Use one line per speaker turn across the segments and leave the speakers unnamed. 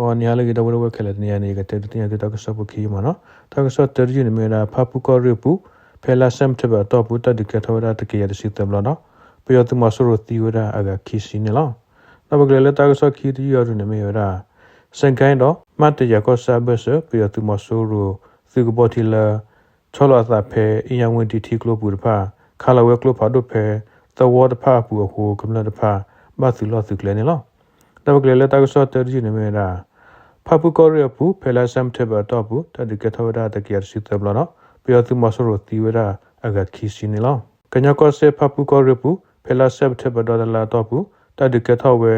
အော်နီယာလေကတော့ဝဲခဲလေနီယာနေကတဲ့တညာတဲ့ကဆပ်ပခီမနော်တကဆပ်တရကြီးနေမနာဖပူကောရပူဖဲလာဆမ်တဘတော့ပူတဒကထောရတကေရစီတမလနော်ပြယတမဆရတီဝရအကခီစီနေလောနဘကလေတကဆပ်ခီတီရနေမရစန်ကိုင်းတော့မတ်တရကောဆာဘဆပြယတမ ဖဲအယံဝင်တီတီကလိုပူတဖာခါလဝဲကလိုဖာဒုဖဲသဝတ်ဖာပူဟိုကမလတဖာမသီလောသူကလေနေလောတဘကလေတကဆပ်တရကြီးနေမရာဖပူကောရပူဖဲလာဆမ်တဘတော့ပူတဒကထောရတကေရစီတမလနော်ပြယတမဆရတီဝရအကခီစီနေလောကညကောဆေဖပူကောရပူဖဲလာဆပ်တဘတော့လာတော့ပူတဒကထောဝဲ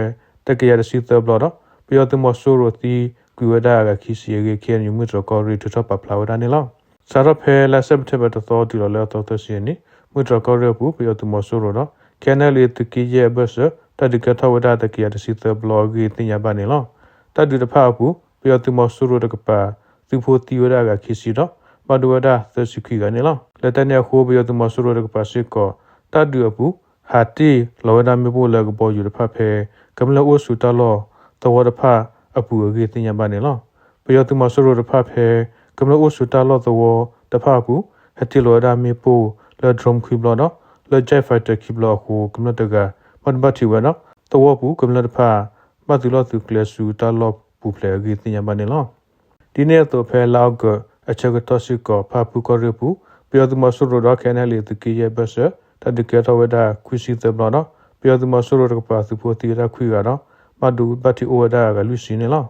တကေရစီတဘလနော်ပြယတမဆရတီကွေဝဒကခီစီရေခဲညမှုတော့ကောရီထထပပလာဝဒနေလောစာရဖဲလာဆပ်တဘတော့တီလောလောတော့တစီနီမှုတော့ကောရပူပြယတမဆရနော်ကဲနယ်လီတကီရဲ့ဘဆတဒကထောဝဒတကေရစီတဘလောဂီတင်ရပါနေလော တဒူတဖာပူပြယတမဆရတကပါသူဖို့တီဝဒကခီစီတော့မဒဝဒသစခိကနေလောလက်တနေခိုးပြယတမဆရတကပါစစ်ကောတဒူပူဟာတီလောဝဒမေဖို့လကပေါ်ယူတဖဖဲကမလအိုဆူတလောတဝဒဖအပူအကေတင်ရပါနေလောပြယတမဆရတဖဖဲကမလအိုဆူတလောတဝတဖပူဟတိလောဒမေဖို့လဒရုံခိဘလောနော်လဂျိုက်ဖိုက်တာခိဘလောဟိုကမလတကမန်ဘတ်တီဝနော်တဝပူကမလတဖ မတူလောသူကလဆူတလောပူဖလေအကေတင်ရပါနေလောဒီနေ့တော့ဖဲလောက်ကအချက်ကတော့ရှိကဖပူကရပူပြောသူမဆူရတော့ခဲနေလေတကီရဲ့ဘဆတတကယ်တော့ဝဒခွစီတဲ့ဘလောနော်ပြောသူမဆူရတော့ပါသူဖို့တီရခွေကတော့မဒူဘတ်တီအိုဝဒါကလူစီနေလော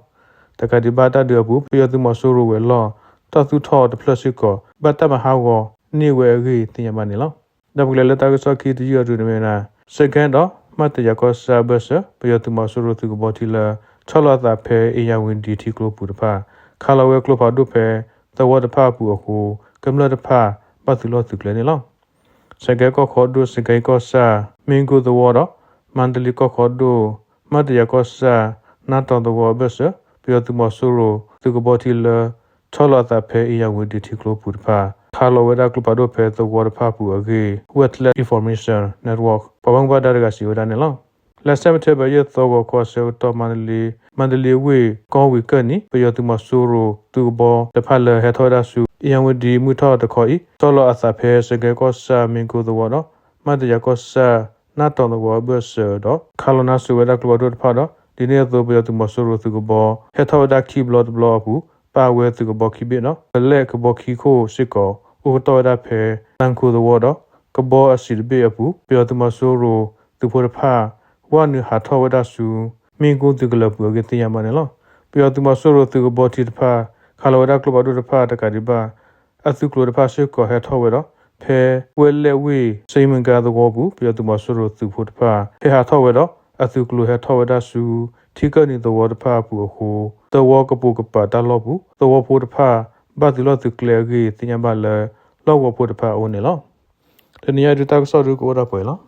တကတိဘာတာဒီဘူးပြောသူမဆူရဝဲလောတသူထောတပလစ်ကဘတ်တမဟာကိုနေဝဲကြီးတင်ရမနေလောဒဘကလေတာကစကီတီရတူနေနာစကန်တော့ မတ်တရကောဆာဘဆပြောသူမဆူရသူကဘောတီလာချလာတာဖဲအေယာဝင်ဒီတီကလိုပူတဖာခါလဝဲကလိုဖာဒုဖဲသဝတဖာပူအခုကမ္လတဖာပတ်သူလို့သူကလည်းနေလောစကေကောခေါ်ဒုစကေကောဆာမင်းကိုသဝရမန္တလီကောခေါ်ဒုမတ်တရကောဆာနာတော်သဝဘဆပြောသူမဆူရသူကဘောတီလာချလာတာဖဲအေယာဝင်ဒီတီကလိုပူတဖာ ခါလိုဝဲဒါကလပဒိုဖဲသဝရဖာပူအဂေဝက်လက်အင်ဖော်မေးရှင်းနက်ဝါးပဝံဘာဒါရကစီဝဒါနေလောလက်စမတဲ့ဘရသောကိုကောဆေတော်မန်လီမန္တလေးဝေကောဝေကနီပယတုမဆူရိုသူဘောတဖလဟေထောဒါဆူအယံဝဒီမူထောတခေါ်ဤတော်လအသဖဲစကေကောဆာမင်ကိုသောနော်မတ်တရကောဆာနာတော်သောဘဆတော့ခါလနာဆူဝဒကလောဒတ်ဖာတော့ဒီနေ့သောပယတုမဆူရိုသူဘောဟေထောဒါခိဘလော့ဘလော့ဘူး ပါဝဲသူကဘောခိဘေနော်လက်ကဘောခိခိုစစ်ကောအိုတော်ဒါဖဲတန်ခုသောတော့ကဘောအစီဘေအပူပယတုမဆူရိုသူဖို့ဖာဝါနဟာထောဝဒဆူမင်းကိုသူကလပူကတိယမနယ်လောပြောသူမဆိုရသူကဘောတီတဖာခါလောဒကလဘဒုတဖာတကဒီပါအသူကလတဖာရှိကိုဟဲထောဝရဖဲဝဲလေဝေစိမင်ကာသောဘူးပြောသူမဆိုရသူဖို့တဖာဖဲဟာထောဝရ အသူကလဟဲထောဝဒဆူထိကနီသောတဖာပူဟိုတဝကပူကပါတလောဘူးတဝဖို့တဖာဘာဒီလောသူကလေကြီးတင်ရပါလေလောဝဖို့တဖာအိုနေလောတနည်းတူတောက်ဆော့ရူကိုရပွဲလော